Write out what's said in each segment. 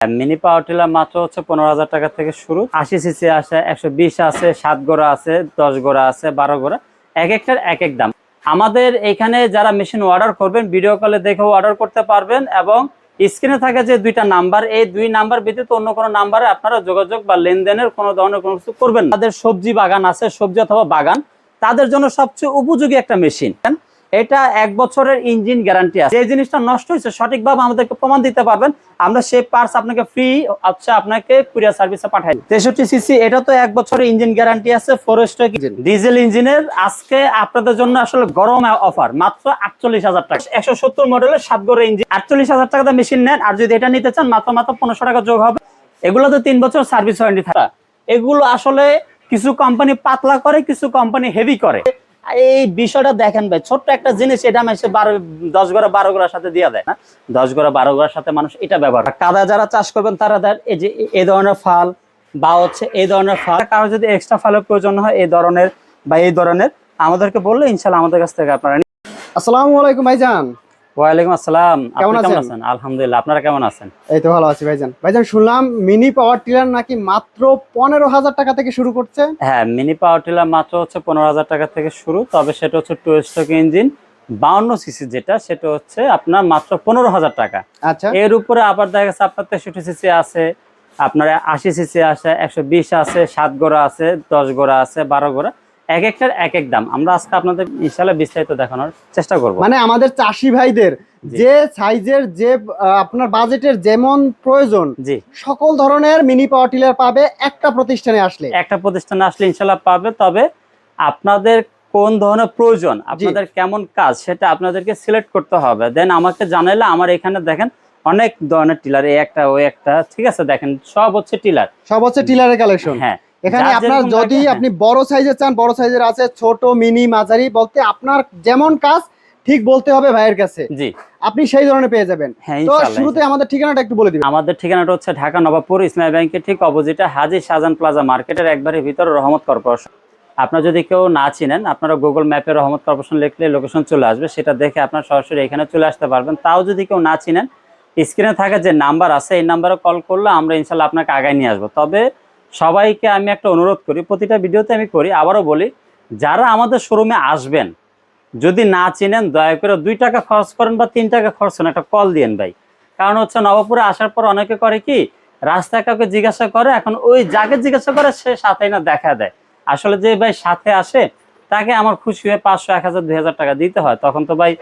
Mini power tiller মাত্র হচ্ছে পনেরো হাজার টাকা থেকে শুরু। আশি সিসি আছে একশো বিশ আছে, সাত গোড়া আছে, দশ গোড়া আছে, বারো গোড়া, এক একটার এক এক দাম। আমাদের এখানে যারা মেশিন অর্ডার করবেন ভিডিও কলে দেখেও অর্ডার করতে পারবেন এবং স্ক্রিনে থাকে যে দুইটা নাম্বার এই দুই নাম্বার ব্যতীত অন্য কোনো নাম্বারে আপনারা যোগাযোগ বা লেনদেনের কোনো ধরনের কোনো কিছু করবেন তাদের সবজি বাগান আছে, সবজি অথবা বাগান, তাদের জন্য সবচেয়ে উপযোগী একটা মেশিন এটা এক বছরের ইঞ্জিন গ্যারান্টি আছে। যে জিনিসটা নষ্ট হয়েছে, সঠিকভাবে আমাদেরকে প্রমাণ দিতে পারবেন। আমরা সেই পার্টস আপনাকে ফ্রি আচ্ছা আপনাকে কুরিয়ার সার্ভিসে পাঠাই তেষট্টি সিসি এটা তো এক বছরের ইঞ্জিন গ্যারান্টি আছে ফরেস্ট ডিজেল ইঞ্জিনের আজকে আপনাদের জন্য আসলে গরম অফার মাত্র আটচল্লিশ হাজার টাকা। একশো সত্তর মডেলের সাত গড়ে ইঞ্জিন আটচল্লিশ হাজার টাকা মেশিন নেন, আর যদি এটা নিতে চান, মাত্র মাত্র পনেরোশো টাকা যোগ হবে। এগুলো তো তিন বছর সার্ভিস ওয়ারেন্টি থাকা। এগুলো আসলে কিছু কোম্পানি পাতলা করে, কিছু কোম্পানি হেভি করে। এই বিষয়টা দেখেন ভাই, ছোট্ট একটা জিনিস, এটা আমি বারো, দশ গড়া বারো গড়ার সাথে দিয়ে দেয়, না? দশ গড়া বারো গড়ার সাথে মানুষ এটা ব্যবহার কাদা যারা চাষ করবেন, তারা এই যে এই ধরনের ফাল বা হচ্ছে এই ধরনের ফাল। কারও যদি এক্সট্রা ফালের প্রয়োজন হয় এই ধরনের বা এই ধরনের, আমাদেরকে বললে ইনশাল্লাহ আমাদের কাছ থেকে আপনারা আসসালামু আলাইকুম ভাইজান। ওয়ালাইকুম আসসালাম। কেমন? আছেন? আলহামদুলিল্লাহ আপনারা কেমন আছেন? এই তো ভালো আছি ভাইজান। ভাইজান শুনলাম মিনি পাওয়ার টিলার নাকি মাত্র পনেরো হাজার টাকা থেকে শুরু করছে? হ্যাঁ মিনি পাওয়ার টিলার মাত্র হচ্ছে পনেরো হাজার টাকা থেকে শুরু তবে সেটা হচ্ছে টু স্ট্রোক ইঞ্জিন বাউন্ন সিসি যেটা সেটা হচ্ছে আপনার মাত্র পনেরো হাজার টাকা। আচ্ছা। এর উপরে আবার দেখা গেছে আপনার তেষট্টি সিসি আছে আপনার আশি সিসি আছে একশো বিশ আছে সাত গোড়া আছে দশ গোড়া আছে বারো গোড়া। এক একটার এক এক দাম। আমরা আজকে আপনাদের ইনশাল্লাহ বিস্তারিত দেখানোর চেষ্টা করব। মানে আমাদের চাষি ভাইদের যে সাইজের যে আপনার বাজেটের যেমন প্রয়োজন জি। সকল ধরনের মিনি পাওয়ার টিলার পাবে একটা প্রতিষ্ঠানে আসলে। একটা প্রতিষ্ঠানে আসলে ইনশাল্লাহ পাবে। তবে আপনাদের কোন ধরনের প্রয়োজন আপনাদের কেমন কাজ সেটা আপনাদেরকে সিলেক্ট করতে হবে। দেন আমাকে জানাইলে আমার এখানে দেখেন অনেক ধরনের টিলার এই একটা ওই একটা ঠিক আছে দেখেন সব হচ্ছে টিলার। সব হচ্ছে টিলারের কালেকশন হ্যাঁ এখানে আপনার যদি। আপনি বড় সাইজের চান বড় সাইজের আছে ছোট মিনি মাঝারি বলতে আপনার যেমন কাজ ঠিক বলতে হবে ভাইয়ের কাছে। জি। আপনি সেই ধরনের পেয়ে যাবেন। হ্যাঁ তো শুরুতে আমাদের ঠিকানাটা একটু বলে দিবেন। আমাদের ঠিকানাটা হচ্ছে ঢাকা নবাবপুর ইসলামী ব্যাংকের ঠিক অপোজিটে হাজি শাহজাহান প্লাজা মার্কেটের একবারে ভিতরে রহমত কর্পোরেশন। আপনারা যদি কেউ না চিনেন আপনারা গুগল ম্যাপে রহমত কর্পোরেশন লিখলে লোকেশন চলে আসবে সেটা দেখে আপনারা সরাসরি এখানে চলে আসতে পারবেন। তাও যদি কেউ না চিনেন স্ক্রিনে থাকা যে নাম্বার আছে এই নাম্বারে কল করলে আমরা ইনশাল্লাহ আপনাকে আগায় নিয়ে আসব। তবে সবাইকে আমি একটা অনুরোধ করি, প্রতিটা ভিডিওতে আমি করি, আবারও বলি, যারা আমাদের শোরুমে আসবেন, যদি না চিনেন, দয়া করে দুই টাকা খরচ করেন বা তিন টাকা খরচ করেন, একটা কল দিয়েন ভাই। কারণ হচ্ছে নবপুরে আসার পর অনেকে করে কি, রাস্তায় কাউকে জিজ্ঞাসা করে, এখন ওই যাকে জিজ্ঞাসা করে, সে সাথে না দেখা দেয়। আসলে যে ভাই সাথে আসে, তাকে আমার খুশি হয়ে পাঁচশো, এক হাজার, দুই হাজার টাকা দিতে হয়। তখন তো ভাই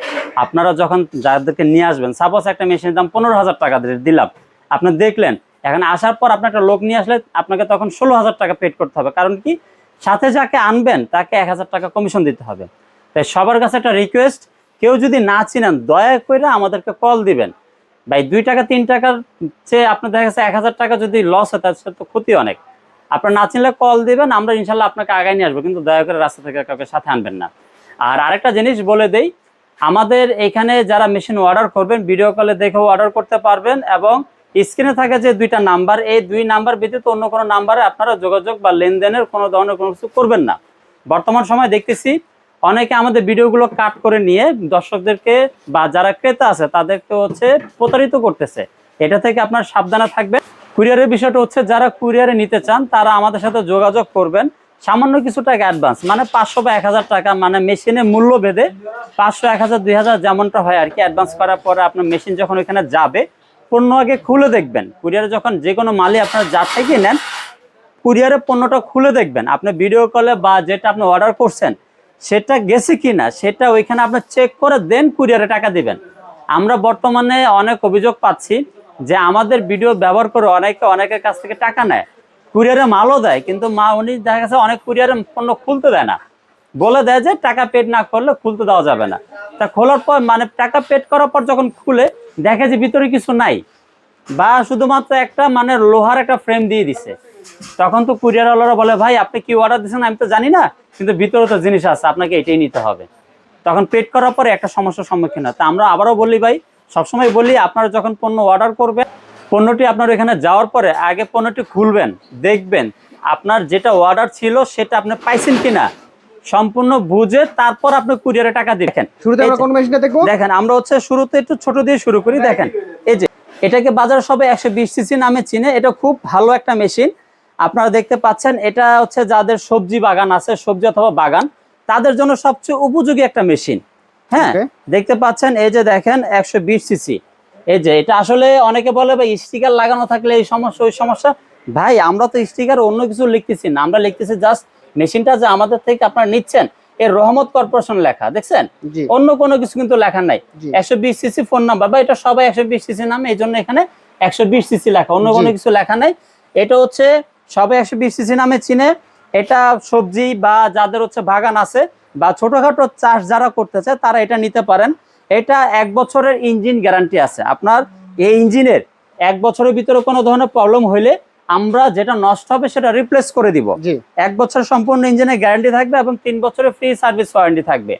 আপনারা যখন যাদেরকে নিয়ে আসবেন সাপোজ একটা মেশিনের দাম পনেরো হাজার টাকা দিলাম। আপনি দেখলেন এখন আসার পর আপনার একটা লোক নিয়ে আসলে আপনাকে তখন ষোলো হাজার টাকা পেড করতে হবে। কারণ কি? সাথে যাকে আনবেন, তাকে এক হাজার টাকা কমিশন দিতে হবে। তাই সবার কাছে একটা রিকোয়েস্ট কেউ যদি না চিনেন, দয়া করে আমাদেরকে কল দিবেন। ভাই, দুই টাকা, তিন টাকার চেয়ে আপনার দেখা গেছে এক হাজার টাকা যদি লস হয়, তার সাথে তো ক্ষতি অনেক। আপনার না চিনলে কল দিবেন, আমরা ইনশাল্লাহ আপনাকে আগায় নিয়ে আসব, কিন্তু দয়া করে রাস্তা থেকে কাউকে সাথে আনবেন না। আর আরেকটা জিনিস বলে দেই, আমাদের এখানে যারা মেশিন অর্ডার করবেন ভিডিও কলে দেখেও অর্ডার করতে পারবেন এবং স্ক্রিনে থাকে যে দুইটা নাম্বার, এই দুই নাম্বার ব্যতীত অন্য কোনো নাম্বারে আপনারা যোগাযোগ বা লেনদেনের কোনো ধরনের কোনো কিছু করবেন না। বর্তমান সময় দেখতেছি অনেকে আমাদের ভিডিওগুলো কাট করে নিয়ে দর্শকদেরকে বা যারা ক্রেতা আছে তাদেরকে হচ্ছে প্রতারিত করতেছে। এটা থেকে আপনার সাবধানে থাকবেন। কুরিয়ারের বিষয়টা হচ্ছে যারা কুরিয়ারে নিতে চান তারা আমাদের সাথে যোগাযোগ করবেন। সামান্য কিছু টাকা অ্যাডভান্স মানে পাঁচশো বা এক হাজার টাকা মানে মেশিনে মূল্য ভেদে পাঁচশো, এক হাজার, দুই হাজার যেমনটা হয় আর কি, অ্যাডভান্স করার পরে আপনার মেশিন যখন ওইখানে যাবে পণ্য আগে খুলে দেখবেন। কুরিয়ারে যখন যে কোনো মালই আপনার যা থেকে নেন, কুরিয়ারে পণ্যটা খুলে দেখবেন। আপনি ভিডিও কলে বা যেটা আপনি অর্ডার করছেন, সেটা গেছে কিনা, সেটা ওইখানে আপনি চেক করে দেন, কুরিয়ারে টাকা দিবেন। আমরা বর্তমানে অনেক অভিযোগ পাচ্ছি যে আমাদের ভিডিও ব্যবহার করে অনেকে, অনেকের কাছ থেকে টাকা নেয়। কুরিয়ারে মালও দেয়, কিন্তু মা উনি দেখা গেছে অনেক কুরিয়ারে পণ্য খুলতে দেয় না। বলে দেয় যে টাকা পেড না করলে খুলতে দেওয়া যাবে না। তা খোলার পর মানে টাকা পেড করার পর যখন খুলে দেখে যে ভিতরে কিছু নাই। বা শুধুমাত্র একটা মানে লোহার একটা ফ্রেম দিয়ে দিছে। তখন তো কুরিয়ারওয়ালারা বলে, ভাই, আপনি কি অর্ডার দিচ্ছেন আমি তো জানি না, কিন্তু ভিতরে তো জিনিস আছে, আপনাকে এটাই নিতে হবে। তখন পেড করার পরে একটা সমস্যার সম্মুখীন হয়। তা আমরা আবারও বলি, ভাই, সবসময় বলি, আপনারা যখন পণ্য অর্ডার করবেন, পণ্যটি আপনার এখানে যাওয়ার পরে আগে পণ্যটি খুলবেন, দেখবেন, আপনার যেটা অর্ডার ছিল, সেটা আপনি পাইছেন কিনা সম্পূর্ণ বুঝে তারপর আপনি কুরিয়ারে টাকা দিবেন শুরুতে আমরা কোন মেশিনটা দেখব? দেখেন আমরা হচ্ছে শুরুতে একটু ছোট দিয়ে শুরু করি দেখেন। এই যে এটাকে বাজার সবে একশো বিশ সিসি নামে চিনে। এটা খুব ভালো একটা মেশিন আপনারা দেখতে পাচ্ছেন এটা হচ্ছে যাদের সবজি বাগান আছে সবজি অথবা বাগান তাদের জন্য সবচেয়ে উপযোগী একটা মেশিন হ্যাঁ দেখতে পাচ্ছেন এই যে দেখেন একশো বিশ সিসি এই যে এটা আসলে অনেকে বলে ভাই স্টিকার লাগানো থাকলে এই সমস্যা ওই সমস্যা। ভাই আমরা তো স্টিকার অন্য কিছু লিখতেছি না। আমরা লিখতেছি জাস্ট মেশিনটা যে আমাদের থেকে আপনারা নিচ্ছেন এর রহমত কর্পোরেশন লেখা দেখছেন? অন্য কোনো কিছু কিন্তু লেখা নাই। একশো বিশ সিসি ফোন নাম্বার বা এটা সবাই একশো বিশ সিসি নামে এই জন্য এখানে একশো বিশ সিসি লেখা অন্য কোনো কিছু লেখা নাই। এটা হচ্ছে সবাই একশো বিশ সিসি নামে চিনে। এটা সবজি বা যাদের হচ্ছে বাগান আছে বা ছোটখাটো চাষ যারা করতে চায় তারা এটা নিতে পারেন। এটা এক বছরের ইঞ্জিন গ্যারান্টি আছে। আপনার এই ইঞ্জিনের এক বছরের ভিতরে কোনো ধরনের প্রবলেম হইলে আমরা যেটা নষ্ট হবে সেটা রিপ্লেস করে দিব। এক বছর সম্পূর্ণ ইঞ্জিনের গ্যারান্টি থাকবে এবং তিন বছরের ফ্রি সার্ভিস ওয়ারেন্টি থাকবে।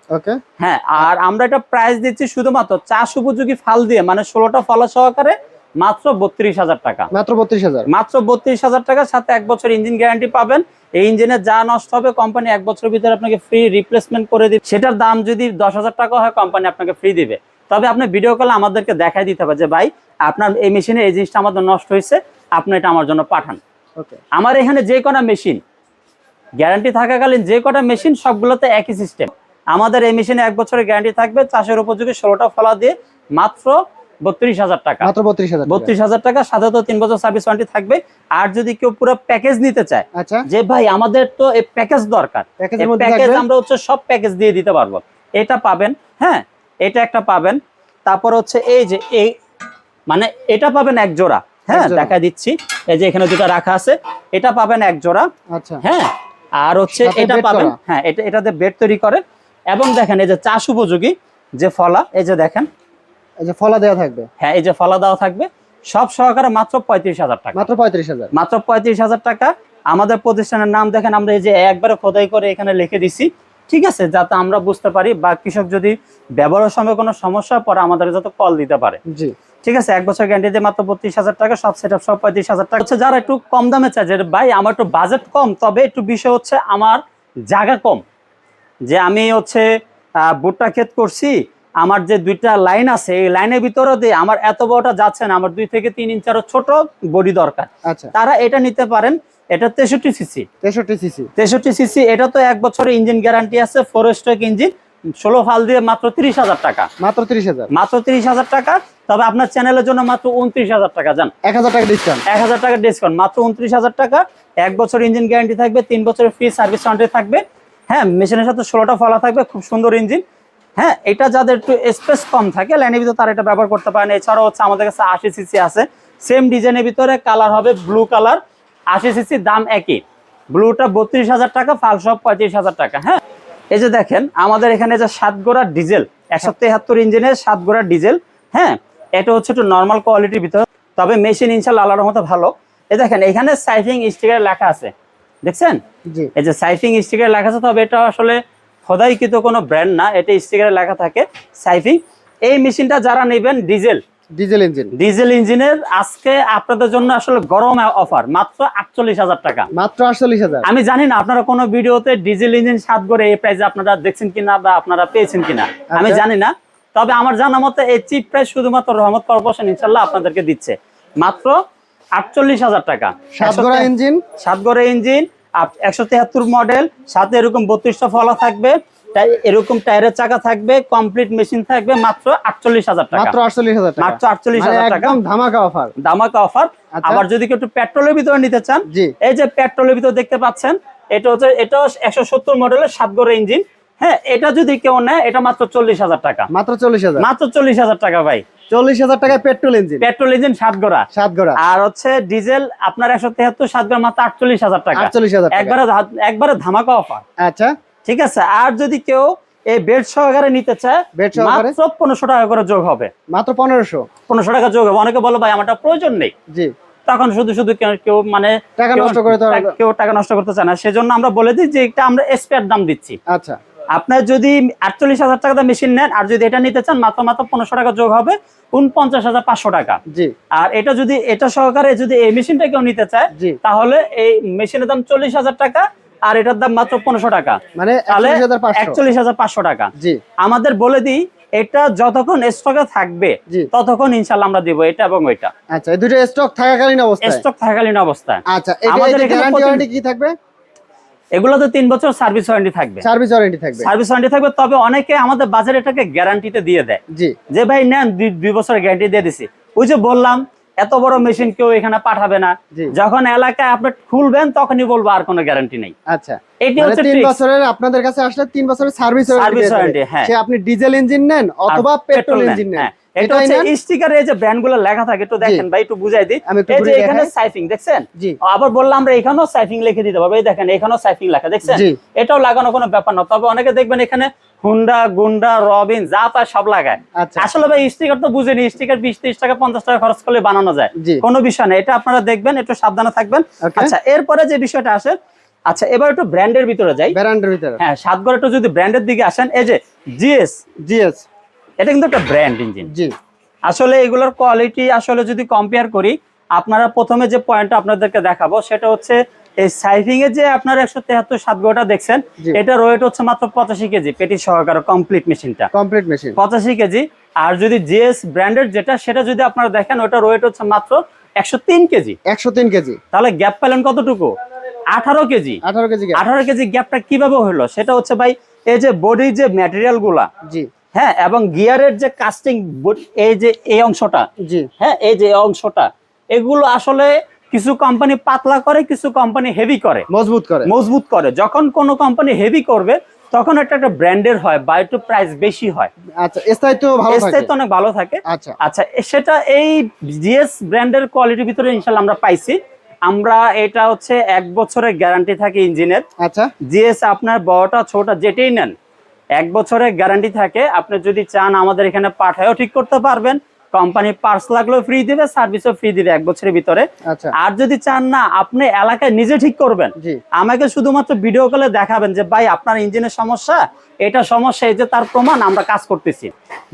হ্যাঁ আর আমরা এটা প্রাইস দিচ্ছি শুধুমাত্র চাষ উপযোগী ফাল দিয়ে মানে ষোলোটা ফলা সহকারে মাত্র বত্রিশ হাজার টাকা। মাত্র বত্রিশ হাজার। মাত্র বত্রিশ হাজার টাকার সাথে এক বছর ইঞ্জিন গ্যারান্টি পাবেন। এই ইঞ্জিনে যা নষ্ট হবে কোম্পানি এক বছরের ভিতরে আপনাকে ফ্রি রিপ্লেসমেন্ট করে দিবে। সেটার দাম যদি দশ হাজার টাকা হয় কোম্পানি আপনাকে ফ্রি দিবে। তবে আপনি ভিডিও কলে আমাদেরকে দেখাই দিতে হবে যে ভাই আপনার এই মেশিনে এই জিনিসটা আমাদের নষ্ট হয়েছে। আপনি এটা আমার জন্য পাঠান। আমার এখানে যে কটা মেশিন গ্যারান্টি থাকাকালীন যে কটা মেশিন সবগুলোতে একই সিস্টেম। আমাদের এই মেশিনে এক বছরের গ্যারান্টি থাকবে চাষের উপযোগী ষোলোটা ফলা দিয়ে মাত্র বত্রিশ হাজার টাকা। মাত্র বত্রিশ হাজার বত্রিশ হাজার টাকা সাধারণত তিন বছর সার্ভিস ওয়ারেন্টি থাকবে। আর যদি কেউ পুরো প্যাকেজ নিতে চায় আচ্ছা। যে ভাই আমাদের তো এই প্যাকেজ দরকার প্যাকেজ আমরা হচ্ছে সব প্যাকেজ দিয়ে দিতে পারব। এটা পাবেন হ্যাঁ এটা একটা পাবেন। তারপর হচ্ছে এই যে এই মানে এটা পাবেন এক জোড়া। হ্যাঁ দেখা দিচ্ছি। এই যে এখানে দুটো রাখা আছে। এটা পাবেন এক জোড়া। আচ্ছা। হ্যাঁ আর হচ্ছে এটা পাবেন হ্যাঁ এটা এটাতে বেড তৈরি করে। এবং দেখেন এই যে চাষ উপযোগী যে ফলা এই যে দেখেন। এই যে ফলা দেওয়া থাকবে। হ্যাঁ এই যে ফলা দেওয়া থাকবে। সব সহকারে মাত্র পঁয়ত্রিশ হাজার টাকা। মাত্র পঁয়ত্রিশ হাজার। মাত্র পঁয়ত্রিশ হাজার টাকা। আমাদের প্রতিষ্ঠানের নাম দেখেন আমরা এই যে একবারে খোদাই করে এখানে লিখে দিছি। ঠিক আছে? যাতে আমরা বুঝতে পারি বা কৃষক যদি ব্যবহারের সময় কোনো সমস্যা পরে আমাদের যাতে কল দিতে পারে। জি। ঠিক আছে এক বছর গ্যারান্টি দিয়ে মাত্র বত্রিশ হাজার টাকা সব সেট আপ সব পঁয়ত্রিশ হাজার টাকা। হচ্ছে যারা একটু কম দামে চায় যে ভাই আমার একটু বাজেট কম তবে একটু বিষয় হচ্ছে আমার জায়গা কম। যে আমি হচ্ছে ভুট্টা ক্ষেত করছি আমার যে দুইটা লাইন আছে এই লাইনের ভিতরে দিয়ে আমার এত বড়টা যাচ্ছে না আমার দুই থেকে তিন ইঞ্চ আরও ছোট বডি দরকার। আচ্ছা। তারা এটা নিতে পারেন এটা তেষট্টি সিসি তেষট্টি সিসি তেষট্টি সিসি এটা তো এক বছরের ইঞ্জিন গ্যারান্টি আছে ফোর স্ট্রোক ইঞ্জিন ষোলো ফাল দিয়ে মাত্র তিরিশ হাজার টাকা। মাত্র তিরিশ হাজার। মাত্র তিরিশ হাজার টাকা তবে আপনার চ্যানেলের জন্য মাত্র উনত্রিশ হাজার টাকা যান এক হাজার টাকা ডিসকাউন্ট এক হাজার টাকা ডিসকাউন্ট মাত্র উনত্রিশ হাজার টাকা। এক বছর ইঞ্জিন গ্যারান্টি থাকবে তিন বছরের ফ্রি সার্ভিস ওয়ারেন্টি থাকবে। হ্যাঁ মেশিনের সাথে ষোলোটা ফলা থাকবে খুব সুন্দর ইঞ্জিন হ্যাঁ এটা যাদের একটু স্পেস কম থাকে লাইনের ভিতরে তারা এটা ব্যবহার করতে পারেন। এছাড়াও হচ্ছে আমাদের কাছে আশি সিসি আছে। সেম ডিজাইনের ভিতরে কালার হবে ব্লু কালার আশি সিসি দাম একই। ব্লুটা বত্রিশ হাজার টাকা ফাল সব পঁয়ত্রিশ হাজার টাকা হ্যাঁ? এই যে দেখেন আমাদের এখানে যে সাত গোড়ার ডিজেল একশো তেহাত্তর ইঞ্জিনের সাত গোড়ার ডিজেল হ্যাঁ এটা হচ্ছে একটু নর্মাল কোয়ালিটির ভিতরে তবে মেশিন ইনশাল্লাহ আল্লাহর মতো ভালো। এই দেখেন এখানে সাইফিং স্টিকার লেখা আছে দেখছেন? এই যে সাইফিং স্টিকার লেখা আছে তবে এটা আসলে খোদাইকৃত কোনো ব্র্যান্ড না এটা স্টিকারে লেখা থাকে সাইফিং এই মেশিনটা যারা নেবেন ডিজেল ডিজেল ইঞ্জিন ডিজেল ইঞ্জিনের আজকে আপনাদের জন্য আসলে গরম অফার মাত্র আটচল্লিশ হাজার টাকা। মাত্র আটচল্লিশ হাজার? আমি জানি না আপনারা কোনো ভিডিওতে ডিজেল ইঞ্জিন সাত করে এই প্রাইসে আপনারা দেখছেন কিনা বা আপনারা পেয়েছেন কিনা। আমি আচ্ছা। জানি না তবে আমার জানা মতে এই চিপ প্রাইস শুধুমাত্র রহমত কর্পোরেশন ইনশাল্লাহ আপনাদেরকে দিচ্ছে। মাত্র আটচল্লিশ হাজার টাকা। সাত গড়া ইঞ্জিন সাত গড়ে ইঞ্জিন একশো তেহাত্তর মডেল সাথে এরকম বত্রিশটা ফলা থাকবে। এরকম টায়ারের চাকা থাকবে কমপ্লিট মেশিন থাকবে মাত্র আটচল্লিশ হাজার টাকা। মাত্র আটচল্লিশ হাজার টাকা। মাত্র আটচল্লিশ মানে হাজার টাকা ধামাকা অফার ধামাকা অফার আচ্ছা। আবার যদি কেউ একটু পেট্রোলের ভিতরে নিতে চান এই যে পেট্রোলের ভিতরে দেখতে পাচ্ছেন এটা হচ্ছে এটা একশো সত্তর মডেলের সাত গড়ে ইঞ্জিন হ্যাঁ এটা যদি কেউ নেয় এটা মাত্র চল্লিশ হাজার টাকা। মাত্র চল্লিশ হাজার। মাত্র চল্লিশ হাজার টাকা ভাই। চল্লিশ হাজার টাকা পেট্রোল ইঞ্জিন পেট্রোল ইঞ্জিন সাত গড়া সাত গড়া আর হচ্ছে ডিজেল আপনার একশো তেহাত্তর সাত গড়া মাত্র আটচল্লিশ হাজার টাকা। আটচল্লিশ হাজার একবারে একবারে ধামাকা অফার আচ্ছা। ঠিক আছে? আর যদি কেউ এই বেড সহকারে নিতে চায় বেড সহকারে? মাত্র টাকা করে যোগ হবে। মাত্র টাকা যোগ হবে। অনেকে বলে ভাই আমারটা প্রয়োজন নেই। জি। তখন শুধু শুধু কেউ মানে টাকা নষ্ট করে কেউ টাকা নষ্ট করতে চায় না। সেজন্য আমরা বলে দিই যে এটা আমরা স্পেয়ার দাম দিচ্ছি। আচ্ছা। আপনার যদি আটচল্লিশ হাজার টাকা মেশিন নেন আর যদি এটা নিতে চান মাত্র মাত্র পনেরোশো টাকা যোগ হবে উনপঞ্চাশ হাজার পাঁচশো টাকা। জি। আর এটা যদি এটা সহকারে যদি এই মেশিনটা কেউ নিতে চায় তাহলে এই মেশিনের দাম চল্লিশ হাজার টাকা আর এটার দাম মাত্র পনেরোশো টাকা। মানে একচল্লিশ হাজার পাঁচশো। টাকা। আমাদের বলে দিই এটা যতক্ষণ স্টকে থাকবে ততক্ষণ ইনশাল্লাহ আমরা দিব এটা এবং ওইটা। আচ্ছা দুটো স্টক থাকাকালীন অবস্থা স্টক থাকাকালীন অবস্থায়। আচ্ছা আমাদের এখানে কি থাকবে? এগুলো তো তিন বছর সার্ভিস ওয়ারেন্টি থাকবে। সার্ভিস ওয়ারেন্টি থাকবে। সার্ভিস ওয়ারেন্টি থাকবে তবে অনেকে আমাদের বাজারে এটাকে গ্যারান্টিতে দিয়ে দেয়। যে ভাই নেন দুই- দুই বছরের গ্যারান্টি দিয়ে দিছি। ওই যে বললাম এত বড় মেশিন কেউ এখানে পাঠাবে না। যখন এলাকায় আপনি খুলবেন তখনই বলব আর কোনো গ্যারান্টি নেই। আচ্ছা। এটি হচ্ছে তিন বছরের আপনাদের কাছে আসলে তিন বছরের সার্ভিস Service warranty, হ্যাঁ। সে আপনি ডিজেল ইঞ্জিন নেন অথবা পেট্রোল ইঞ্জিন নেন। এটা হচ্ছে স্টিকারে যে ব্র্যান্ড লেখা থাকে একটু দেখেন ভাই একটু বুঝাই দিই। এই যে এখানে সাইফিং দেখছেন? আবার বললাম আমরা এখানেও সাইফিং লিখে দিতে পারব। এই দেখেন এখানেও সাইফিং লেখা দেখছেন? এটাও লাগানো কোনো ব্যাপার না। তবে অনেকে দেখবেন এখানে হুন্ডা গুন্ডা রবিন যা পায় সব লাগায়। আচ্ছা। আসলে ভাই স্টিকার তো বুঝেনি স্টিকার বিশ ত্রিশ টাকা পঞ্চাশ টাকা খরচ করলে বানানো যায়। কোনো বিষয় না এটা আপনারা দেখবেন একটু সাবধানে থাকবেন। আচ্ছা এরপরে যে বিষয়টা আসে আচ্ছা এবার একটু ব্র্যান্ডের ভিতরে যাই। ব্র্যান্ডের ভিতরে। হ্যাঁ সাতগড় একটু যদি ব্র্যান্ডের দিকে আসেন এই যে জিএস জিএস। এটা কিন্তু একটা ব্র্যান্ড ইঞ্জিন জি। আসলে এগুলোর কোয়ালিটি আসলে যদি কম্পেয়ার করি আপনারা প্রথমে যে পয়েন্টটা আপনাদেরকে দেখাবো সেটা হচ্ছে এই সাইফিং এ যে আপনারা একশো তেহাত্তর সাত গোটা দেখছেন এটা ওয়েট হচ্ছে মাত্র পঁচাশি কেজি পেটি সহকারে কমপ্লিট মেশিনটা কমপ্লিট মেশিন পঁচাশি কেজি। আর যদি জিএস ব্র্যান্ডের যেটা সেটা যদি আপনারা দেখেন ওটা ওয়েট হচ্ছে মাত্র একশো তিন কেজি। একশো তিন কেজি। তাহলে গ্যাপ পেলেন কতটুকু? আঠারো কেজি। আঠারো কেজি আঠারো কেজি গ্যাপটা কীভাবে হলো? সেটা হচ্ছে ভাই এই যে বডির যে ম্যাটেরিয়ালগুলা জি। হ্যাঁ এবং গিয়ারের যে কাস্টিং এই যে এই অংশটা জি। হ্যাঁ এই যে অংশটা এগুলো আসলে কিছু কোম্পানি পাতলা করে কিছু কোম্পানি হেভি করে। মজবুত করে। মজবুত করে। যখন কোনো কোম্পানি হেভি করবে তখন একটা একটা ব্র্যান্ডের হয় বা একটু প্রাইস বেশি হয়। আচ্ছা স্থায়িত্ব ভালো থাকে। স্থায়িত্ব অনেক ভালো থাকে। আচ্ছা। আচ্ছা সেটা এই জিএস ব্র্যান্ডের কোয়ালিটির ভিতরে ইনশাল্লাহ আমরা পাইছি। আমরা এটা হচ্ছে এক বছরের গ্যারান্টি থাকে ইঞ্জিনের আচ্ছা। জিএস আপনার বড়টা ছোটটা যেটাই নেন এক বছরের গ্যারান্টি থাকে। আপনি যদি চান আমাদের এখানে পাঠায়ও ঠিক করতে পারবেন। কোম্পানি পার্স লাগলেও ফ্রি দিবে সার্ভিসও ফ্রি দিবে এক বছরের ভিতরে। আচ্ছা। আর যদি চান না আপনি এলাকায় নিজে ঠিক করবেন। আমাকে শুধুমাত্র ভিডিও কলে দেখাবেন যে ভাই আপনার ইঞ্জিনের সমস্যা এটা সমস্যা এই যে তার প্রমাণ আমরা কাজ করতেছি।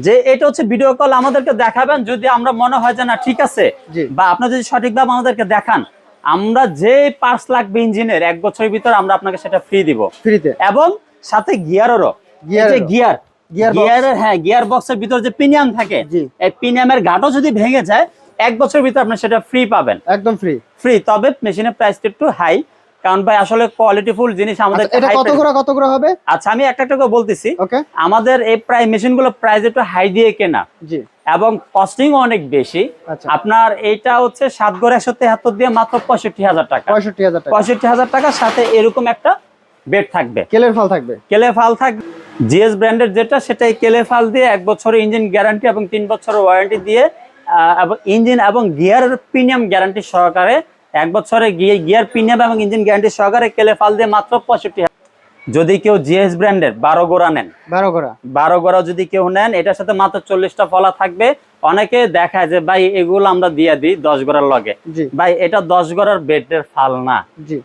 যে এটা হচ্ছে ভিডিও কল আমাদেরকে দেখাবেন যদি আমরা মনে হয় যে না ঠিক আছে বা আপনি যদি সঠিকভাবে আমাদেরকে দেখান আমরা যে পার্স লাগবে ইঞ্জিনের এক বছরের ভিতরে আমরা আপনাকে সেটা ফ্রি দিব। ফ্রিতে এবং সাথে গিয়ারেরও। গিয়ার গিয়ারের হ্যাঁ গিয়ার বক্সের ভিতরে যে প্রিমিয়াম থাকে এই প্রিমিয়ামের ঘাটও যদি ভেঙে যায় এক বছরের ভিতরে আপনি সেটা ফ্রি পাবেন। একদম ফ্রি ফ্রি তবে মেশিনের প্রাইসটা একটু হাই কারণ ভাই আসলে কোয়ালিটিফুল জিনিস আমাদের এটা কত করে কত করে হবে? আচ্ছা আমি একটা একটা করে বলতেছি। ওকে আমাদের এই প্রায় মেশিনগুলো প্রাইস একটু হাই দিয়ে কেনা। জি। এবং কস্টিং অনেক বেশি। আচ্ছা। আপনার এইটা হচ্ছে সাত গড় একশো তেহাত্তর দিয়ে মাত্র পঁয়ষট্টি হাজার টাকা। পঁয়ষট্টি হাজার টাকা। সাথে এরকম একটা বেড থাকবে। কেলের ফল থাকবে? কেলে ফাল থাকবে জিএস ব্র্যান্ডের যেটা সেটাই কেলে ফাল দিয়ে এক বছরের ইঞ্জিন গ্যারান্টি এবং তিন বছরের ওয়ারেন্টি দিয়ে এবং ইঞ্জিন এবং গিয়ার প্রিমিয়াম গ্যারান্টি সহকারে এক বছরে গিয়ে গিয়ার প্রিমিয়াম এবং ইঞ্জিন গ্যারান্টি সহকারে কেলে ফাল দিয়ে মাত্র পঁয়ষট্টি যদি কেউ জিএস ব্র্যান্ডের বারো গোড়া নেন বারো গোড়া। বারো গোড়া যদি কেউ নেন এটার সাথে মাত্র চল্লিশটা ফলা থাকবে। অনেকে দেখায় যে ভাই এগুলো আমরা দিয়ে দিই দশ গোড়ার লগে। ভাই এটা দশ গোড়ার বেডের ফাল না।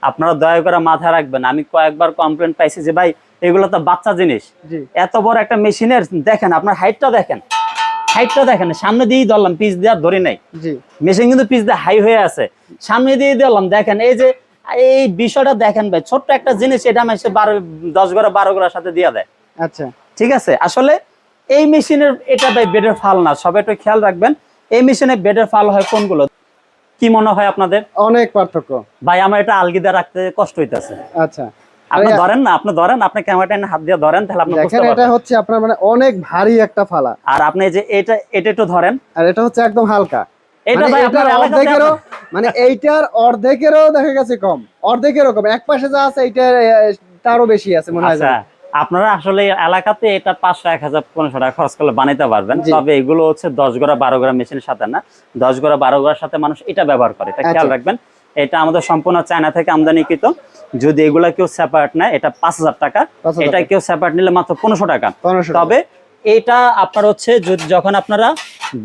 আপনারা দয়া করে মাথায় রাখবেন আমি কয়েকবার কমপ্লেন পাইছি যে ভাই এগুলো তো বাচ্চা জিনিস। এত বড় একটা মেশিনের দেখেন আপনার হাইটটা দেখেন। হাইটটা দেখেন সামনে দিয়েই ধরলাম পিস দিয়ে আর ধরি নাই মেশিন কিন্তু পিস দিয়ে হাই হয়ে আছে। সামনে দিয়ে দিলাম দেখেন এই যে এই বিষয়টা দেখেন ভাই ছোট্ট একটা জিনিস এটা আমি বারো দশ গড়া বারো গড়ার সাথে দিয়ে দেয়। আচ্ছা। ঠিক আছে? আসলে এই মেশিনের এটা ভাই বেডের ফাল না সবাই একটু খেয়াল রাখবেন। এই মেশিনে বেডের ফাল হয় কোনগুলো? কি মনে হয় আপনাদের? অনেক পার্থক্য। ভাই আমার এটা আলগিদা রাখতে কষ্ট হইতেছে। আচ্ছা। আপনি ধরেন না আপনি ধরেন আপনি ক্যামেরাটা হাত দিয়ে ধরেন তাহলে আপনি বুঝতে দেখেন এটা হচ্ছে আপনার মানে অনেক ভারী একটা ফালা। আর আপনি যে এটা এটা একটু ধরেন। আর এটা হচ্ছে একদম হালকা। এটা মানে ভাই আপনার অর্ধেকেরও মানে এইটার অর্ধেকেরও দেখা গেছে কম। অর্ধেকেরও কম। এক পাশে যা আছে এইটার তারও বেশি আছে মনে হয় আচ্ছা। আপনারা আসলে এলাকাতে এটা পাঁচশো এক হাজার পনেরোশো টাকা খরচ করলে বানাইতে পারবেন। তবে এগুলো হচ্ছে দশ গোড়া বারো গোড়া মেশিনের সাথে না। দশ গোড়া বারো গোড়ার সাথে মানুষ এটা ব্যবহার করে। এটা খেয়াল আচ্ছা। রাখবেন এটা আমাদের সম্পূর্ণ চায়না থেকে আমদানিকৃত। যদি এগুলা কেউ সেপারেট নেয় এটা পাঁচ হাজার টাকা। এটা কেউ সেপারেট নিলে মাত্র পনেরোশো টাকা। তবে এটা আপনার হচ্ছে যখন আপনারা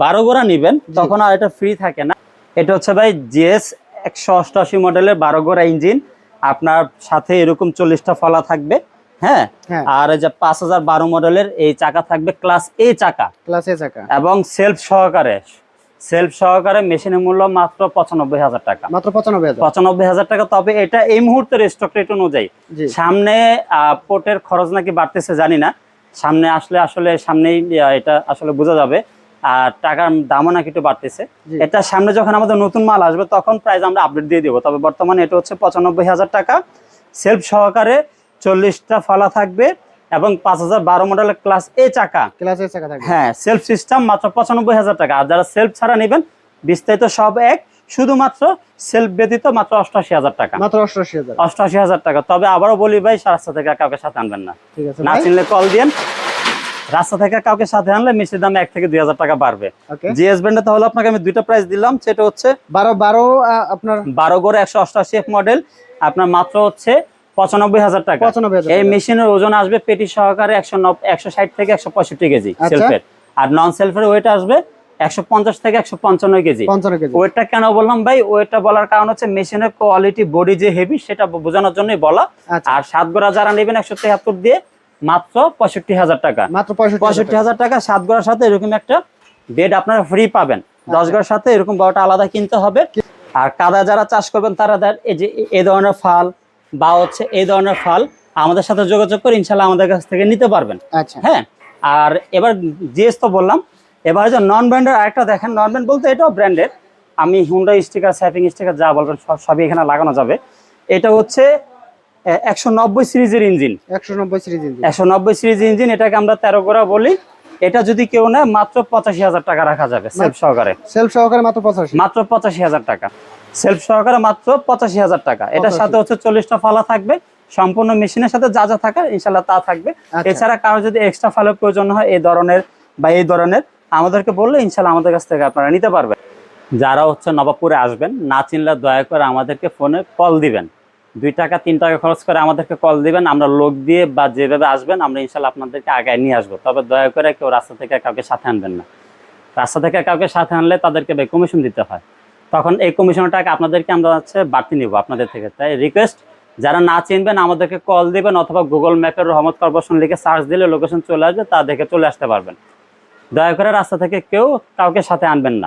বারো গোড়া নিবেন তখন আর এটা ফ্রি থাকে না। এটা হচ্ছে ভাই জিএস একশো অষ্টআশি মডেলের বারো গোড়া ইঞ্জিন আপনার সাথে এরকম চল্লিশটা ফলা থাকবে। হ্যাঁ? হ্যাঁ। আর এই যে পাঁচ হাজার বারো মডেলের এই চাকা থাকবে ক্লাস এ চাকা। ক্লাসে চাকা। এবং সেলফ সহকারে সেলফ সহকারে মেশিনের মূল্য মাত্র পঁচানব্বই হাজার টাকা। মাত্র পঁচানব্বই হাজার। পঁচানব্বই হাজার টাকা তবে এটা এই মুহূর্তের স্টক রেট অনুযায়ী। সামনে পোর্টের খরচ নাকি বাড়তেছে জানি না। সামনে আসলে আসলে সামনেই এটা আসলে বোঝা যাবে। আর টাকার দামও নাকি একটু বাড়তেছে। এটা সামনে যখন আমাদের নতুন মাল আসবে তখন প্রাইস আমরা আপডেট দিয়ে দেবো। তবে বর্তমানে এটা হচ্ছে পঁচানব্বই হাজার টাকা। সেলফ সহকারে চল্লিশটা ফলা থাকবে এবং পাঁচ হাজার বারো মডেলের ক্লাস এ চাকা। ক্লাসের চাকা থাকবে। হ্যাঁ সেলফ সিস্টেম মাত্র পঁচানব্বই হাজার টাকা। আর যারা সেলফ ছাড়া নেবেন বিস্তারিত সব এক শুধুমাত্র সেলফ ব্যতীত মাত্র অষ্টআশি হাজার টাকা। মাত্র অষ্টআশি হাজার। অষ্টআশি হাজার টাকা। তবে আবারও বলি ভাই রাস্তা থেকে কাউকে সাথে আনবেন না। ঠিক আছে না চিনলে কল দিয়েন। রাস্তা থেকে কাউকে সাথে আনলে মিষ্টির দাম এক থেকে দুই হাজার টাকা বাড়বে। জিএস ব্র্যান্ডে তাহলে আপনাকে আমি দুইটা প্রাইস দিলাম। সেটা হচ্ছে বারো বারো আপনার বারো গড়ে একশো অষ্টআশি মডেল আপনার মাত্র হচ্ছে পঁচানব্বই হাজার টাকা। এই মেশিনের ওজন আসবে পেটি সহকারে একশো একশো ষাট থেকে একশো পঁয়ষট্টি কেজি আচ্ছা। সেলফের আর নন সেলফের ওয়েট আসবে একশো পঞ্চাশ থেকে একশো পঞ্চান্ন কেজি। ওয়েটটা কেন বললাম ভাই? ওয়েটটা বলার কারণ হচ্ছে মেশিনের কোয়ালিটি বডি যে হেভি সেটা বোঝানোর জন্যই বলা। আচ্ছা। আর সাত গোড়া যারা নেবেন একশো তেহাত্তর দিয়ে মাত্র পঁয়ষট্টি হাজার টাকা। মাত্র পঁয়ষট্টি হাজার টাকা। সাত গোড়ার সাথে এরকম একটা বেড আপনারা ফ্রি পাবেন। দশ আচ্ছা। গোড়ার সাথে এরকম বড়টা আলাদা কিনতে হবে। আর কাদা যারা চাষ করবেন তারা দেন এই যে এই ধরনের ফাল বা হচ্ছে এই ধরনের ফাল আমাদের সাথে যোগাযোগ করে ইনশাল্লাহ আমাদের কাছ থেকে নিতে পারবেন। আচ্ছা। হ্যাঁ? আর এবার জিএস তো বললাম এবার যে নন ব্র্যান্ডের আরেকটা দেখেন নন ব্র্যান্ড বলতে এটাও ব্র্যান্ডের আমি হুন্ডা স্টিকার স্যাপিং স্টিকার যা বলবেন সব সবই এখানে লাগানো যাবে। এটা হচ্ছে একশো নব্বই সিরিজের ইঞ্জিন একশো নব্বই সিরিজ ইঞ্জিন একশো নব্বই সিরিজ ইঞ্জিন এটাকে আমরা তেরো গোড়া বলি। এটা যদি কেউ নেয় মাত্র পঁচাশি হাজার টাকা রাখা যাবে সেলফ সহকারে সেলফ সহকারে মাত্র পঁচাশি। মাত্র পঁচাশি হাজার টাকা। সেলফ সহকারে মাত্র পঁচাশি হাজার টাকা। এটার সাথে হচ্ছে চল্লিশটা ফালা থাকবে। সম্পূর্ণ মেশিনের সাথে যা যা থাকে ইনশাল্লাহ তা থাকবে। আচ্ছা। এছাড়া কারও যদি এক্সট্রা ফালের প্রয়োজন হয় এই ধরনের বা এই ধরনের আমাদেরকে বললে ইনশাল্লাহ আমাদের কাছ থেকে আপনারা নিতে পারবেন। যারা হচ্ছে নবাবপুরে আসবেন না চিনলে দয়া করে আমাদেরকে ফোনে কল দিবেন। দুই টাকা তিন টাকা খরচ করে আমাদেরকে কল দিবেন। আমরা লোক দিয়ে বা যেভাবে আসবেন আমরা ইনশাল্লাহ আপনাদেরকে আগায় নিয়ে আসব। তবে দয়া করে কেউ রাস্তা থেকে কাউকে সাথে আনবেন না। রাস্তা থেকে কাউকে সাথে আনলে তাদেরকে কমিশন দিতে হয়। তখন এই কমিশনের টাকা আপনাদেরকে আমরা হচ্ছে বাড়তি নিব আপনাদের থেকে। তাই রিকোয়েস্ট যারা না চিনবেন, আমাদেরকে কল দিবেন অথবা গুগল ম্যাপের রহমত কর্পোরেশন লিখে সার্চ দিলে লোকেশন চলে আসবে, তা দেখে চলে আসতে পারবেন। দয়া করে রাস্তা থেকে কেউ কাউকে সাথে আনবেন না।